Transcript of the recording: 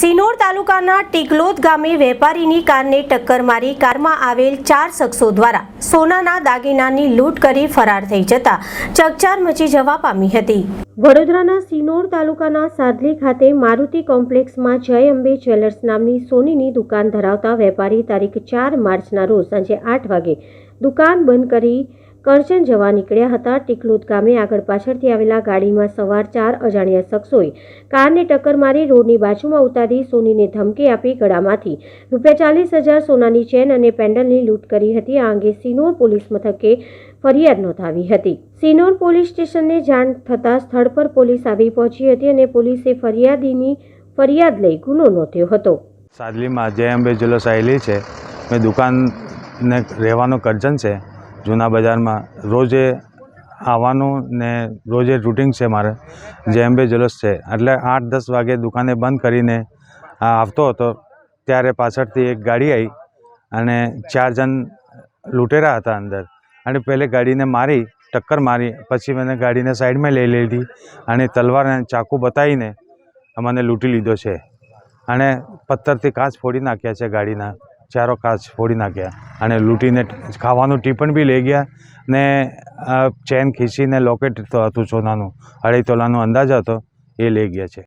સિનોર તાલુકાના ટીકલોદ ગામે વેપારીની કારને ટક્કર મારી કારમાં આવેલ ચાર શખ્સો દ્વારા સોનાના દાગીનાની લૂંટ કરી ફરાર થઈ જતા ચકચાર મચી જવા પામી હતી. વડોદરાના સિનોર તાલુકાના સાદલી ખાતે મારુતિ કોમ્પ્લેક્સમાં જય અંબે જ્વેલર્સ નામની સોનીની દુકાન ધરાવતા વેપારી તારીખ ચાર માર્ચના રોજ સાંજે આઠ વાગે દુકાન બંધ કરી કરજણ જવા નીકળ્યા હતા. ટીકલોદ ગામે આગળ પાછળથી આવેલા ગાડીમાં સવાર ચાર અજાણ્યા શખ્સોએ કારને ટક્કર મારી રોડની બાજુમાં ઉતારી સોનીને ધમકી આપી ગળામાંથી. રૂપિયા ચાલીસ હજાર સોનાની ચેન અને પેન્ડલની લૂંટ કરી હતી. આ અંગે સિનોર પોલીસ મથકે ફરિયાદ નોંધાવી હતી. સિનોર પોલીસ સ્ટેશનને જાણ થતાં સ્થળ પર પોલીસ આવી પહોંચી હતી અને પોલીસે ફરિયાદીની ફરિયાદ લઈ ગુનો નોંધ્યો હતો. સાદલીમાં જે અંબે જ્વેલર્સ આવેલી છે. મેં દુકાનને રહેવાનું કરજન છે. જૂના બજારમાં રોજે આવવાનું ને રોજે રૂટિન છે મારે, જે એમ્બે જલસ છે. એટલે આઠ દસ વાગે દુકાને બંધ કરીને આવતો હતો, ત્યારે પાછળથી એક ગાડી આવી અને ચાર જણ લૂંટેરા હતા અંદર. અને પહેલે ગાડીને મારી, ટક્કર મારી, પછી મને ગાડીને સાઈડમાં લઈ લીધી અને તલવાર અને ચાકુ બતાવીને મને લૂંટી લીધો છે. અને પથ્થરથી કાચ ફોડી નાખ્યા છે ગાડીના. ચારો કાચ ફોડી નાખ્યા અને લૂંટીને ખાવાનું ટીપણ બી લઈ ગયા ને ચેન ખીચીને લોકેટ હતું સોનાનું અઢી તોલાનો અંદાજ હતો, એ લઈ ગયા છે.